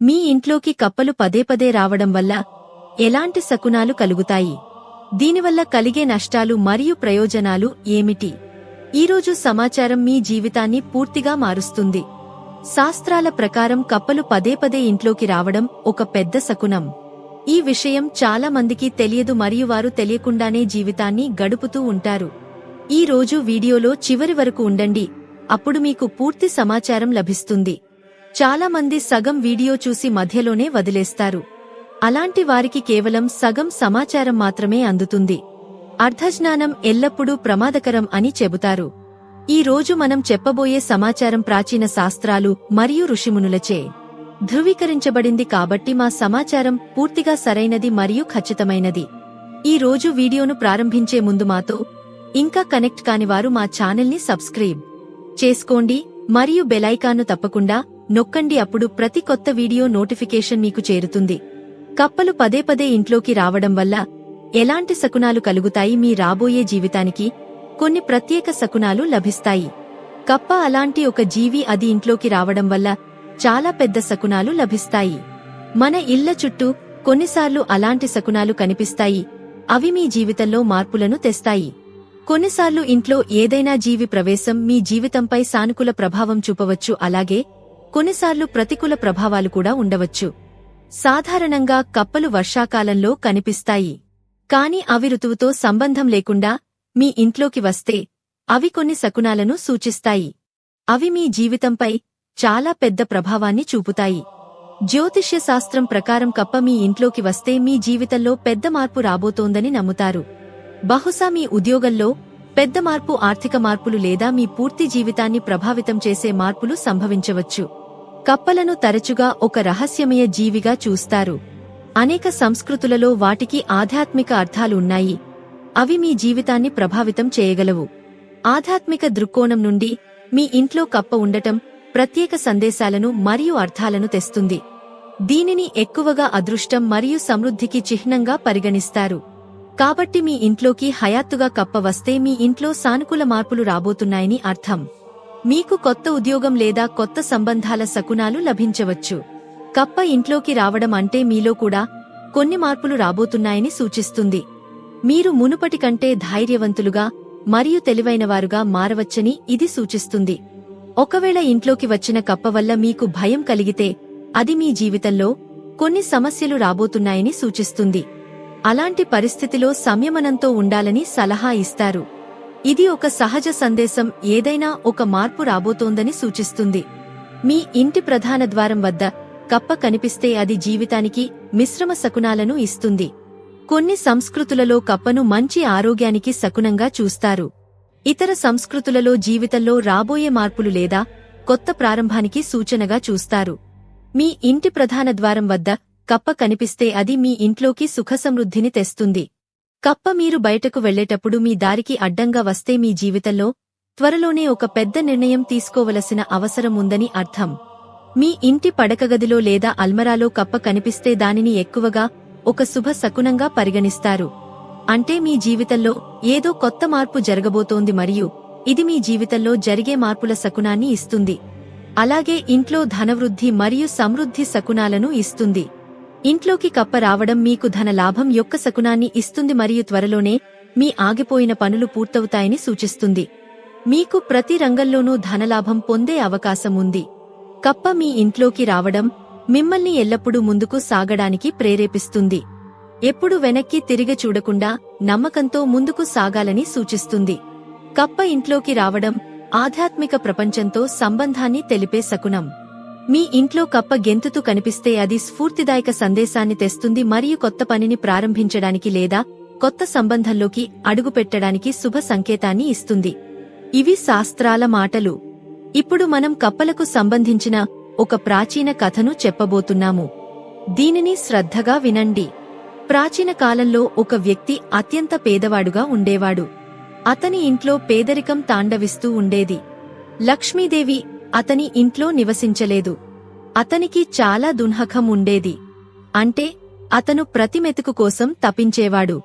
మీ ఇంట్లోకి కప్పలు పదే పదే రావడం వల్ల ఎలాంటి శకునాలు కలుగుతాయి? దీనివల్ల కలిగే నష్టాలు మరియు ప్రయోజనాలు ఏమిటి? ఈరోజు సమాచారం మీ జీవితాన్ని పూర్తిగా మారుస్తుంది. శాస్త్రాల ప్రకారం కప్పలు పదే పదే ఇంట్లోకి రావడం ఒక పెద్ద శకునం. ఈ విషయం చాలా మందికి తెలియదు మరియు వారు తెలియకుండానే జీవితాన్ని గడుపుతూ ఉంటారు. ఈ రోజు వీడియోలో చివరి వరకు ఉండండి. అప్పుడు మీకు పూర్తి సమాచారం లభిస్తుంది. చాలా మంది సగం వీడియో చూసి మధ్యలోనే వదిలేస్తారు. అలాంటి వారికి కేవలం సగం సమాచారం మాత్రమే అందుతుంది. అర్ధజ్ఞానం ఎల్లప్పుడూ ప్రమాదకరం అని చెబుతారు. ఈ రోజు మనం చెప్పబోయే సమాచారం ప్రాచీన శాస్త్రాలు మరియు ఋషిమునులచే. ధృవీకరించబడింది కాబట్టి మా సమాచారం పూర్తిగా సరైనది మరియు ఖచ్చితమైనది. ఈ రోజు వీడియోను ప్రారంభించే ముందు మాతో ఇంకా కనెక్ట్ కానివారు మా ఛానల్ని సబ్స్క్రైబ్ చేసుకోండి మరియు బెలైకాన్ను తప్పకుండా నొక్కండి అప్పుడు ప్రతి కొత్త వీడియో నోటిఫికేషన్ మీకు చేరుతుంది. కప్పలు పదే పదే ఇంట్లోకి రావడం వల్ల ఎలాంటి శకునాలు కలుగుతాయి మీ రాబోయే జీవితానికి? కొన్ని ప్రత్యేక శకునాలు లభిస్తాయి. కప్ప అలాంటి ఒక జీవి అది ఇంట్లోకి రావడం వల్ల చాలా పెద్ద శకునాలు లభిస్తాయి. మన ఇళ్ళ చుట్టూ కొన్నిసార్లు అలాంటి శకునాలు కనిపిస్తాయి. అవి మీ జీవితంలో మార్పులను తెస్తాయి. కొన్నిసార్లు ఇంట్లో ఏదైనా జీవి ప్రవేశం మీ జీవితంపై సానుకూల ప్రభావం చూపవచ్చు. అలాగే కొన్నిసార్లు ప్రతికూల ప్రభావాలు కూడా ఉండవచ్చు. సాధారణంగా కప్పలు వర్షాకాలంలో కనిపిస్తాయి. కాని అవి ఋతువుతో సంబంధం లేకుండా మీ ఇంట్లోకి వస్తే అవి కొన్ని శకునాలను సూచిస్తాయి. అవి మీ జీవితంపై చాలా పెద్ద ప్రభావాన్ని చూపుతాయి. జ్యోతిష్య శాస్త్రం ప్రకారం కప్ప మీ ఇంట్లోకి వస్తే మీ జీవితంలో పెద్ద మార్పు రాబోతోందని నమ్ముతారు. బహుశా మీ ఉద్యోగంలో పెద్ద మార్పు ఆర్థిక మార్పులు లేదా మీ పూర్తి జీవితాన్ని ప్రభావితం చేసే మార్పులు సంభవించవచ్చు. కప్పలను తరచుగా ఒక రహస్యమయ జీవిగా చూస్తారు. అనేక సంస్కృతులలో వాటికి ఆధ్యాత్మిక అర్థాలు ఉన్నాయి. అవి మీ జీవితాన్ని ప్రభావితం చేయగలవు. ఆధ్యాత్మిక దృక్కోణం నుండి మీ ఇంట్లో కప్ప ఉండటం ప్రత్యేక సందేశాలను మరియు అర్థాలను తెస్తుంది. దీనిని ఎక్కువగా అదృష్టం మరియు సమృద్ధికి చిహ్నంగా పరిగణిస్తారు. కాబట్టి మీ ఇంట్లోకి హయాత్తుగా కప్ప వస్తే మీ ఇంట్లో సానుకూల మార్పులు రాబోతున్నాయని అర్థం. మీకు కొత్త ఉద్యోగం లేదా కొత్త సంబంధాల శకునాలు లభించవచ్చు. కప్ప ఇంట్లోకి రావడం అంటే మీలో కూడా కొన్ని మార్పులు రాబోతున్నాయని సూచిస్తుంది. మీరు మునుపటి కంటే ధైర్యవంతులుగా మరియు తెలివైనవారుగా మారవచ్చని ఇది సూచిస్తుంది. ఒకవేళ ఇంట్లోకి వచ్చిన కప్ప వల్ల మీకు భయం కలిగితే అది మీ జీవితంలో కొన్ని సమస్యలు రాబోతున్నాయని సూచిస్తుంది. అలాంటి పరిస్థితిలో సంయమనంతో ఉండాలని సలహా ఇస్తారు. ఇది ఒక సహజ సందేశం ఏదైనా ఒక మార్పు రాబోతోందని సూచిస్తుంది. మీ ఇంటి ప్రధాన ద్వారం వద్ద కప్ప కనిపిస్తే అది జీవితానికి మిశ్రమ శకునాలను ఇస్తుంది. కొన్ని సంస్కృతులలో కప్పను మంచి ఆరోగ్యానికి శకునంగా చూస్తారు. ఇతర సంస్కృతులలో జీవితంలో రాబోయే మార్పులు లేదా కొత్త ప్రారంభానికి సూచనగా చూస్తారు. మీ ఇంటి ప్రధాన ద్వారం వద్ద కప్ప కనిపిస్తే అది మీ ఇంట్లోకి సుఖసమృద్ధిని తెస్తుంది. కప్ప మీరు బయటకు వెళ్ళేటప్పుడు మీ దారికి అడ్డంగా వస్తే మీ జీవితంలో త్వరలోనే ఒక పెద్ద నిర్ణయం తీసుకోవలసిన అవసరం ఉందని అర్థం. మీ ఇంటి పడకగదిలో లేదా అల్మరాలో కప్ప కనిపిస్తే దానిని ఎక్కువగా ఒక శుభ శకునంగా పరిగణిస్తారు. అంటే మీ జీవితంలో ఏదో కొత్త మార్పు జరగబోతోంది మరియు ఇది మీ జీవితంలో జరిగే మార్పుల శకునాన్ని ఇస్తుంది. అలాగే ఇంట్లో ధనవృద్ధి మరియు సమృద్ధి శకునాలను ఇస్తుంది. ఇంట్లోకి కప్ప రావడం మీకు ధన లాభం యొక్క శకునాన్ని ఇస్తుంది మరియు త్వరలోనే మీ ఆగిపోయిన పనులు పూర్తవుతాయని సూచిస్తుంది. మీకు ప్రతి రంగంలోనూ ధనలాభం పొందే అవకాశం ఉంది. కప్ప మీ ఇంట్లోకి రావడం మిమ్మల్ని ఎల్లప్పుడూ ముందుకు సాగడానికి ప్రేరేపిస్తుంది. ఎప్పుడు వెనక్కి తిరిగి చూడకుండా నమ్మకంతో ముందుకు సాగాలని సూచిస్తుంది. కప్ప ఇంట్లోకి రావడం ఆధ్యాత్మిక ప్రపంచంతో సంబంధాన్ని తెలిపే శకునం. మీ ఇంట్లో కప్ప గెంతుతూ కనిపిస్తే అది స్ఫూర్తిదాయక సందేశాన్ని తెస్తుంది మరియు కొత్త పనిని ప్రారంభించడానికి లేదా కొత్త సంబంధంలోకి అడుగుపెట్టడానికి శుభ సంకేతాన్ని ఇస్తుంది. ఇవి శాస్త్రాల మాటలు. ఇప్పుడు మనం కప్పలకు సంబంధించిన ఒక ప్రాచీన కథను చెప్పబోతున్నాము. దీనిని శ్రద్ధగా వినండి. ప్రాచీన కాలంలో ఒక వ్యక్తి అత్యంత పేదవాడుగా ఉండేవాడు. అతని ఇంట్లో పేదరికం తాండవిస్తూ ఉండేది. లక్ష్మీదేవి అతని ఇంట్లో నివసించలేదు. అతనికి చాలా దున్హకం ఉండేది. అంటే అతను ప్రతి మెతుకు కోసం తపించేవాడు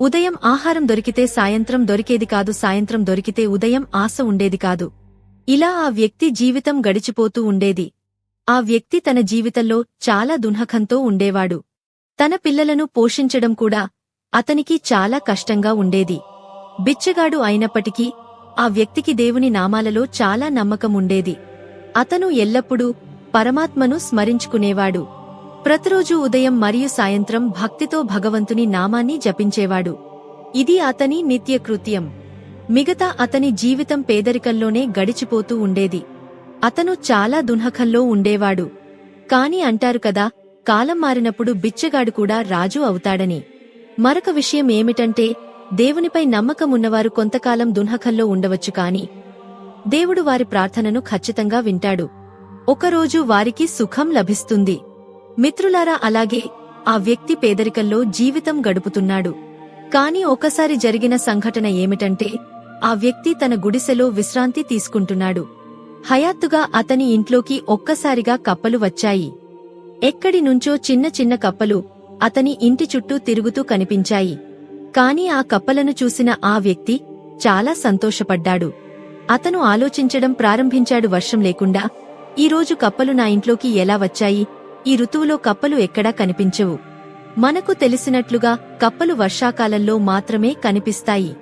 ఉదయం ఆహారం దొరికితే సాయంత్రం దొరికేది కాదు సాయంత్రం దొరికితే ఉదయం ఆశ ఉండేది కాదు. ఇలా ఆ వ్యక్తి జీవితం గడిచిపోతూ ఉండేది. ఆ వ్యక్తి తన జీవితంలో చాలా దున్హకంతో ఉండేవాడు. తన పిల్లలను పోషించడం కూడా అతనికి చాలా కష్టంగా ఉండేది. బిచ్చగాడు అయినప్పటికీ ఆ వ్యక్తికి దేవుని నామాలలో చాలా నమ్మకం ఉండేది. అతను ఎల్లప్పుడూ పరమాత్మను స్మరించుకునేవాడు. ప్రతిరోజు ఉదయం మరియు సాయంత్రం భక్తితో భగవంతుని నామాన్ని జపించేవాడు. ఇది అతని నిత్యకృత్యం మిగతా అతని జీవితం పేదరికంలోనే గడిచిపోతూ ఉండేది. అతను చాలా దున్హకల్లో ఉండేవాడు. కాని అంటారు కదా కాలం మారినప్పుడు బిచ్చగాడు కూడా రాజు అవుతాడని. మరొక విషయం ఏమిటంటే దేవునిపై నమ్మకమున్నవారు కొంతకాలం దున్హకంలో ఉండవచ్చు కాని దేవుడు వారి ప్రార్థనను ఖచ్చితంగా వింటాడు. ఒకరోజు వారికి సుఖం లభిస్తుంది. మిత్రులారా అలాగే ఆ వ్యక్తి పేదరికంలో జీవితం గడుపుతున్నాడు. కాని ఒకసారి జరిగిన సంఘటన ఏమిటంటే ఆ వ్యక్తి తన గుడిసెలో విశ్రాంతి తీసుకుంటున్నాడు. హయాత్తుగా అతని ఇంట్లోకి ఒక్కసారిగా కప్పలు వచ్చాయి. ఎక్కడి నుంచో చిన్న చిన్న కప్పలు అతని ఇంటి చుట్టూ తిరుగుతూ కనిపించాయి. కాని ఆ కప్పలను చూసిన ఆ వ్యక్తి చాలా సంతోషపడ్డాడు. అతను ఆలోచించడం ప్రారంభించాడు. వర్షం లేకుండా ఈరోజు కప్పలు నా ఇంట్లోకి ఎలా వచ్చాయి? ఈ ఋతువులో కప్పలు ఎక్కడా కనిపించవు. మనకు తెలిసినట్లుగా కప్పలు వర్షాకాలంలో మాత్రమే కనిపిస్తాయి.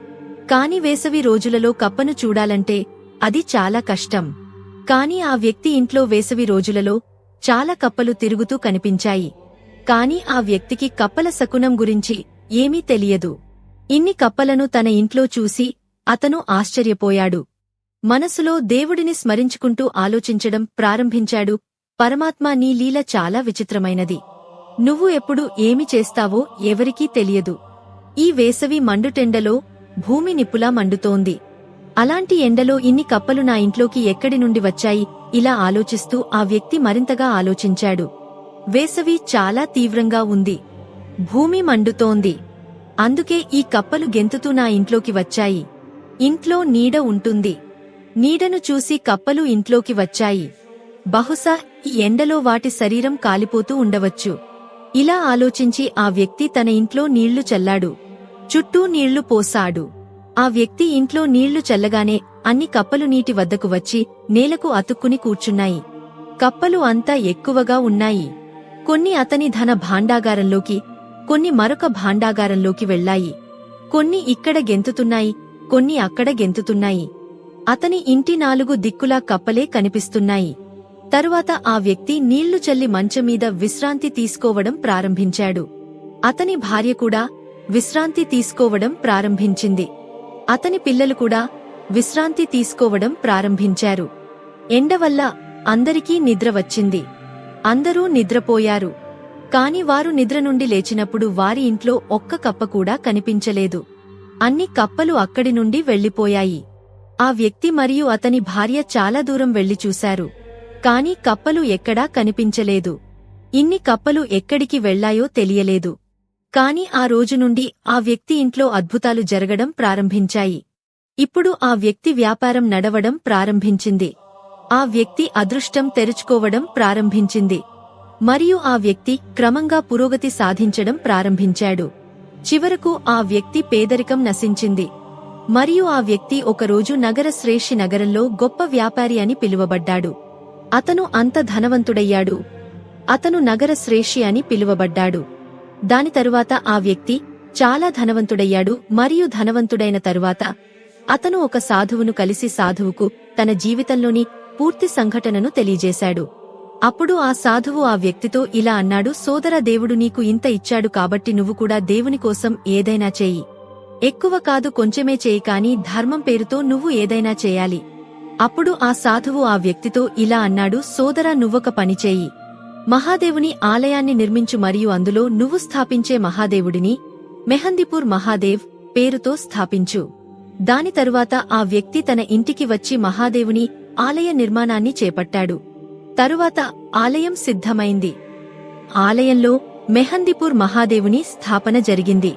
కాని వేసవి రోజులలో కప్పను చూడాలంటే అది చాలా కష్టం. కాని ఆ వ్యక్తి ఇంట్లో వేసవి రోజులలో చాలా కప్పలు తిరుగుతూ కనిపించాయి. కాని ఆ వ్యక్తికి కప్పల శకునం గురించి ఏమీ తెలియదు. ఇన్ని కప్పలను తన ఇంట్లో చూసి అతను ఆశ్చర్యపోయాడు. మనసులో దేవుడిని స్మరించుకుంటూ ఆలోచించడం ప్రారంభించాడు. పరమాత్మా నీ లీల చాలా విచిత్రమైనది. నువ్వు ఎప్పుడు ఏమి చేస్తావో ఎవరికీ తెలియదు. ఈ వేసవి మండుటెండలో భూమి నిప్పులా మండుతోంది. అలాంటి ఎండలో ఇన్ని కప్పలు నా ఇంట్లోకి ఎక్కడి నుండి వచ్చాయి? ఇలా ఆలోచిస్తూ ఆ వ్యక్తి మరింతగా ఆలోచించాడు. వేసవి చాలా తీవ్రంగా ఉంది. భూమి మండుతోంది. అందుకే ఈ కప్పలు గెంతుతూ నా ఇంట్లోకి వచ్చాయి. ఇంట్లో నీడ ఉంటుంది. నీడను చూసి కప్పలు ఇంట్లోకి వచ్చాయి. బహుశా ఈ ఎండలో వాటి శరీరం కాలిపోతూ ఉండవచ్చు. ఇలా ఆలోచించి ఆ వ్యక్తి తన ఇంట్లో నీళ్ళు చల్లాడు. చుట్టూ నీళ్ళు పోసాడు ఆ వ్యక్తి ఇంట్లో నీళ్ళు చల్లగానే అన్ని కప్పలు నీటి వద్దకు వచ్చి నేలకు అతుక్కుని కూర్చున్నాయి. కప్పలు అంతా ఎక్కువగా ఉన్నాయి. కొన్ని అతని ధన భాండాగారంలోకి కొన్ని మరొక భాండాగారంలోకి వెళ్ళాయి కొన్ని ఇక్కడ గెంతుతున్నాయి కొన్ని అక్కడ గెంతుతున్నాయి. అతని ఇంటి నాలుగు దిక్కులా కప్పలే కనిపిస్తున్నాయి. తరువాత ఆ వ్యక్తి నీళ్ళు చల్లి మంచమీద విశ్రాంతి తీసుకోవడం ప్రారంభించాడు. అతని భార్య కూడా విశ్రాంతి తీసుకోవడం ప్రారంభించింది. అతని పిల్లలు కూడా విశ్రాంతి తీసుకోవడం ప్రారంభించారు. ఎండవల్ల అందరికీ నిద్ర వచ్చింది. అందరూ నిద్రపోయారు. కాని వారు నిద్ర నుండి లేచినప్పుడు వారి ఇంట్లో ఒక్క కప్ప కూడా కనిపించలేదు. అన్ని కప్పలు అక్కడి నుండి వెళ్ళిపోయాయి ఆ వ్యక్తి మరియు అతని భార్య చాలా దూరం వెళ్ళి చూశారు. కాని కప్పలు ఎక్కడా కనిపించలేదు. ఇన్ని కప్పలు ఎక్కడికి వెళ్ళాయో తెలియలేదు. కాని ఆ రోజు నుండి ఆ వ్యక్తి ఇంట్లో అద్భుతాలు జరగడం ప్రారంభించాయి. ఇప్పుడు ఆ వ్యక్తి వ్యాపారం నడవడం ప్రారంభించింది. ఆ వ్యక్తి అదృష్టం తెరుచుకోవడం ప్రారంభించింది. మరియు ఆ వ్యక్తి క్రమంగా పురోగతి సాధించడం ప్రారంభించాడు. చివరకు ఆ వ్యక్తి పేదరికం నశించింది. మరియు ఆ వ్యక్తి ఒకరోజు నగర శ్రేషి నగరంలో గొప్ప వ్యాపారి అని పిలువబడ్డాడు. అతను అంత ధనవంతుడయ్యాడు. అతను నగర శ్రేషి అని పిలువబడ్డాడు. దాని తరువాత ఆ వ్యక్తి చాలా ధనవంతుడయ్యాడు మరియు ధనవంతుడైన తరువాత అతను ఒక సాధువును కలిసి సాధువుకు తన జీవితంలోని పూర్తి సంఘటనను తెలియజేశాడు. అప్పుడు ఆ సాధువు ఆ వ్యక్తితో ఇలా అన్నాడు సోదర దేవుడు నీకు ఇంత ఇచ్చాడు కాబట్టి నువ్వు కూడా దేవుని కోసం ఏదైనా చేయి. ఎక్కువ కాదు కొంచెమే చేయి కాని ధర్మం పేరుతో నువ్వు ఏదైనా చేయాలి. అప్పుడు ఆ సాధువు ఆ వ్యక్తితో ఇలా అన్నాడు సోదరా నువ్వొక పనిచేయి మహాదేవుని ఆలయాన్ని నిర్మించు మరియు అందులో నువ్వు స్థాపించే మహాదేవుడిని మెహందిపూర్ మహాదేవ్ పేరుతో స్థాపించు. దాని తరువాత ఆ వ్యక్తి తన ఇంటికి వచ్చి మహాదేవుని ఆలయ నిర్మాణాన్ని చేపట్టాడు. తరువాత ఆలయం సిద్ధమైంది. ఆలయంలో మెహందిపూర్ మహాదేవుని స్థాపన జరిగింది.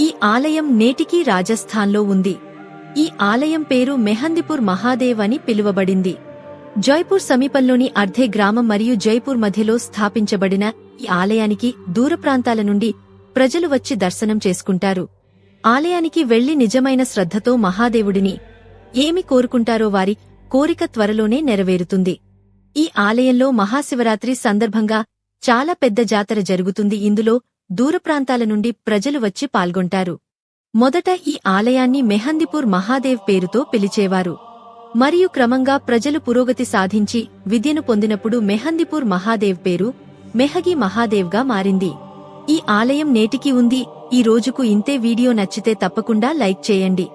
ఈ ఆలయం నేటికీ రాజస్థాన్లో ఉంది. ఈ ఆలయం పేరు మెహందిపూర్ మహాదేవ్ అని పిలువబడింది. జైపూర్ సమీపంలోని అర్ధే గ్రామం మరియు జైపూర్ మధ్యలో స్థాపించబడిన ఈ ఆలయానికి దూర ప్రాంతాల నుండి ప్రజలు వచ్చి దర్శనం చేసుకుంటారు. ఆలయానికి వెళ్ళి నిజమైన శ్రద్ధతో మహాదేవుడిని ఏమి కోరుకుంటారో వారి కోరిక త్వరలోనే నెరవేరుతుంది. ఈ ఆలయంలో మహాశివరాత్రి సందర్భంగా చాలా పెద్ద జాతర జరుగుతుంది. ఇందులో దూరప్రాంతాల నుండి ప్రజలు వచ్చి పాల్గొంటారు. మొదట ఈ ఆలయాన్ని మెహందిపూర్ మహాదేవ్ పేరుతో పిలిచేవారు. మరియు క్రమంగా ప్రజలు పురోగతి సాధించి విద్యను పొందినప్పుడు మెహందిపూర్ మహాదేవ్ పేరు మెహగి మహాదేవ్గా మారింది. ఈ ఆలయం నేటికి ఉంది. ఈ రోజుకు ఇంతే వీడియో నచ్చితే తప్పకుండా లైక్ చేయండి.